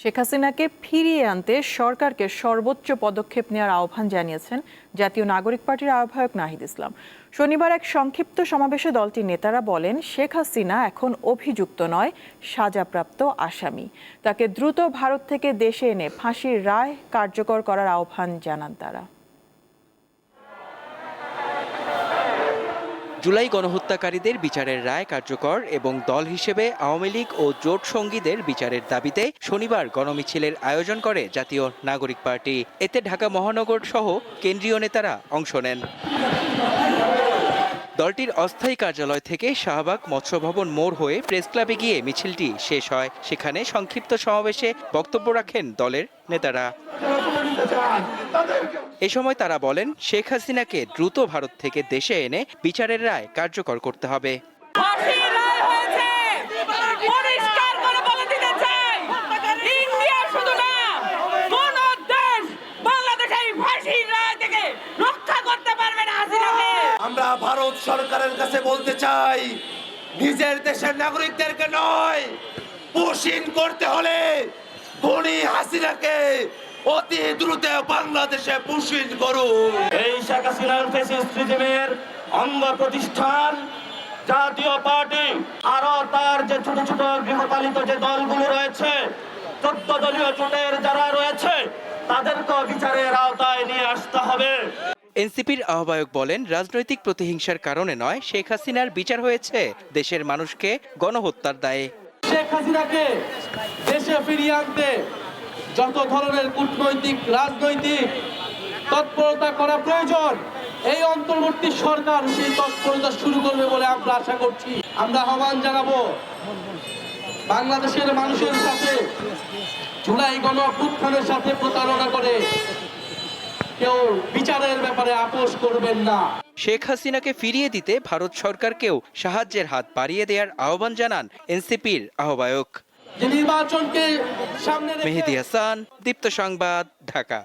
শেখ হাসিনাকে ফিরিয়ে আনতে সরকারকে সর্বোচ্চ পদক্ষেপ নেওয়ার আহ্বান জানিয়েছেন জাতীয় নাগরিক পার্টির আহ্বায়ক নাহিদ ইসলাম। শনিবার এক সংক্ষিপ্ত সমাবেশে দলটির নেতারা বলেন, শেখ হাসিনা এখন অভিযুক্ত নয়, সাজাপ্রাপ্ত আসামি। তাকে দ্রুত ভারত থেকে দেশে এনে ফাঁসির রায় কার্যকর করার আহ্বান জানান তারা। জুলাই গণহত্যাকারীদের বিচারের রায় কার্যকর এবং দল হিসেবে আওয়ামী লীগ ও জোট সঙ্গীদের বিচারের দাবিতে শনিবার গণমিছিলের আয়োজন করে জাতীয় নাগরিক পার্টি। এতে ঢাকা মহানগর সহ কেন্দ্রীয় নেতারা অংশ নেন। দলটির অস্থায়ী কার্যালয় থেকে শাহবাগ মৎস্য ভবন মোড় হয়ে প্রেস ক্লাবে গিয়ে মিছিলটি শেষ হয়। সেখানে সংক্ষিপ্ত সমাবেশে বক্তব্য রাখেন দলের নেতারা। এ সময় তারা বলেন শেখ হাসিনাকে দ্রুত ভারত থেকে দেশে এনে বিচারের রায় কার্যকর করতে হবে। ফাঁসির রায় হয়েছে। পরিষ্কার করে বলে দিতে চাই ইন্ডিয়া শুধু না কোন দেশ বাংলাদেশ এই ফাঁসির রায় থেকে রক্ষা করতে পারবে না হাসিনাকে। আমরা ভারত সরকারের কাছে বলতে চাই নিজের দেশের নাগরিকদেরকে নয় পুশিন করতে হলে ধনী হাসিনাকে অতি দ্রুত বাংলাদেশে পুশিন করুন এই শেখ হাসিনার ফেসিস্ট অঙ্গ প্রতিষ্ঠান জাতীয় পার্টি আরও তার যে ছোট ছোট গৃহপালিত যে দলগুলো রয়েছে চোদ্দ দলীয় জোটের যারা রয়েছে তাদেরকে বিচারের আওতায় নিয়ে আসতে হবে। এনসিপির আহ্বায়ক বলেন রাজনৈতিক প্রতিহিংসার কারণে নয় শেখ হাসিনার বিচার হয়েছে দেশের মানুষকে গণহত্যার দায়ে। শেখ হাসিনাকে দেশে ফিরিয়ে আনতে যত ধরনের কূটনৈতিক, রাজনৈতিক তৎপরতা করা প্রয়োজন, এই অন্তর্বর্তী সরকার সেই তৎপরতা শুরু করবে বলে আমরা আশা করছি। আমরা আহ্বান জানাব বাংলাদেশের মানুষের সাথে, জুলাই গণ অভ্যুত্থানের সাথে প্রতারণা করে কেউ বিচারের ব্যাপারে আপোষ করবেন না। শেখ হাসিনাকে ফিরিয়ে দিতে ভারত সরকারকেও সাহায্যের হাত বাড়িয়ে দেওয়ার আহ্বান জানান এনসিপির আহ্বায়ক। মেহেদি হাসান দীপ্ত সংবাদ ঢাকা।